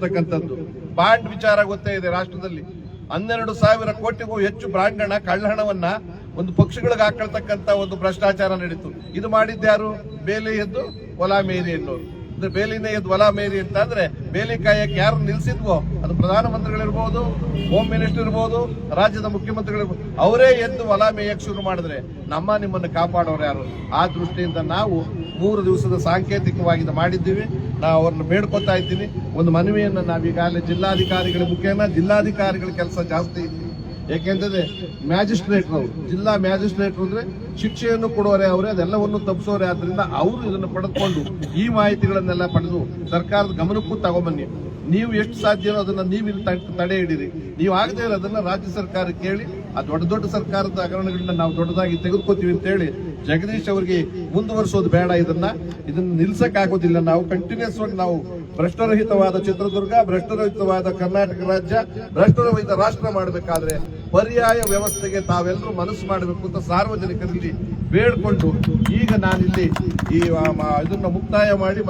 ಅಂತಕ್ಕಂಥದ್ದು ಬಾಂಡ್ ವಿಚಾರ ಗೊತ್ತೇ ಇದೆ ರಾಷ್ಟ್ರದಲ್ಲಿ. ಹನ್ನೆರಡು ಸಾವಿರ ಕೋಟಿಗೂ ಹೆಚ್ಚು ಬ್ರಾಂಡ್ ಹಣ ಕಳ್ಳಹಣವನ್ನ ಒಂದು ಪಕ್ಷಗಳಿಗೆ ಹಾಕೊಳ್ತಕ್ಕಂತ ಒಂದು ಭ್ರಷ್ಟಾಚಾರ ನಡೀತು. ಇದು ಮಾಡಿದ್ಯಾರು ಬೇಲಿ ಎದ್ದು ಹೊಲ ಮೇರಿ ಎನ್ನುವರು ಅಂದ್ರೆ ಬೇಲಿನೇ ಎದ್ದು ಹೊಲ ಮೇರಿ ಅಂತ ಅಂದ್ರೆ ಬೇಲಿ ಕಾಯಕ್ಕೆ ಯಾರು ನಿಲ್ಸಿದ್ವೋ, ಅದು ಪ್ರಧಾನಮಂತ್ರಿಗಳಿರ್ಬೋದು ಹೋಮ್ ಮಿನಿಸ್ಟರ್ ಇರ್ಬೋದು, ರಾಜ್ಯದ ಮುಖ್ಯಮಂತ್ರಿಗಳಿರ್ಬೋದು, ಅವರೇ ಎದ್ದು ಹೊಲ ಮೇಯಕ್ಕೆ ಶುರು ಮಾಡಿದ್ರೆ ನಮ್ಮ ನಿಮ್ಮನ್ನು ಕಾಪಾಡೋರು ಯಾರು? ಆ ದೃಷ್ಟಿಯಿಂದ ನಾವು ಮೂರು ದಿವಸದ ಸಾಂಕೇತಿಕವಾಗಿ ಮಾಡಿದ್ದೀವಿ. ನಾವು ಅವ್ರನ್ನ ಬೇಡ್ಕೊತಾ ಇದ್ದೀನಿ. ಒಂದು ಮನವಿಯನ್ನು ನಾವೀಗಾಗಲೇ ಜಿಲ್ಲಾಧಿಕಾರಿಗಳ ಮುಖೇನ ಜಿಲ್ಲಾಧಿಕಾರಿಗಳ ಕೆಲಸ ಜಾಸ್ತಿ. ಯಾಕೆಂತಂದ್ರೆ ಮ್ಯಾಜಿಸ್ಟ್ರೇಟ್ ಅವರು. ಜಿಲ್ಲಾ ಮ್ಯಾಜಿಸ್ಟ್ರೇಟ್ ಅಂದ್ರೆ ಶಿಕ್ಷೆಯನ್ನು ಕೊಡೋರೆ ಅವರೇ, ಅದೆಲ್ಲವನ್ನು ತಪ್ಪಿಸೋರೆ. ಆದ್ದರಿಂದ ಅವರು ಇದನ್ನು ಪಡೆದುಕೊಂಡು ಈ ಮಾಹಿತಿಗಳನ್ನೆಲ್ಲ ಪಡೆದು ಸರ್ಕಾರದ ಗಮನಕ್ಕೂ ತಗೊಂಬನ್ನಿ. ನೀವು ಎಷ್ಟು ಸಾಧ್ಯವೋ ಅದನ್ನ ನೀವು ಇಲ್ಲಿ ತಡೆ ಹಿಡಿರಿ. ನೀವು ಆಗದೆ ಇರೋದನ್ನ ರಾಜ್ಯ ಸರ್ಕಾರ ಕೇಳಿ ಆ ದೊಡ್ಡ ದೊಡ್ಡ ಸರ್ಕಾರದ ಹಗರಣಗಳನ್ನ ನಾವು ದೊಡ್ಡದಾಗಿ ತೆಗೆದುಕೋತೀವಿ ಅಂತ ಹೇಳಿ ಜಗದೀಶ್ ಅವರಿಗೆ ಮುಂದುವರಿಸೋದು ಬೇಡ ಇದನ್ನ. ಇದನ್ನ ನಿಲ್ಸಕ್ ಆಗೋದಿಲ್ಲ ನಾವು ಕಂಟಿನ್ಯೂಸ್ ಆಗಿ ನಾವು ಭ್ರಷ್ಟರಹಿತವಾದ ಚಿತ್ರದುರ್ಗ, ಭ್ರಷ್ಟರಹಿತವಾದ ಕರ್ನಾಟಕ ರಾಜ್ಯ, ಭ್ರಷ್ಟರಹಿತ ರಾಷ್ಟ್ರ ಮಾಡಬೇಕಾದ್ರೆ ಪರ್ಯಾಯ ವ್ಯವಸ್ಥೆಗೆ ತಾವೆಲ್ಲರೂ ಮನಸ್ಸು ಮಾಡಬೇಕು ಅಂತ ಸಾರ್ವಜನಿಕರಲ್ಲಿ ಬೇಡ್ಕೊಂಡು ಈಗ ನಾನಿಲ್ಲಿ ಈ ಇದನ್ನ ಮುಕ್ತಾಯ ಮಾಡಿ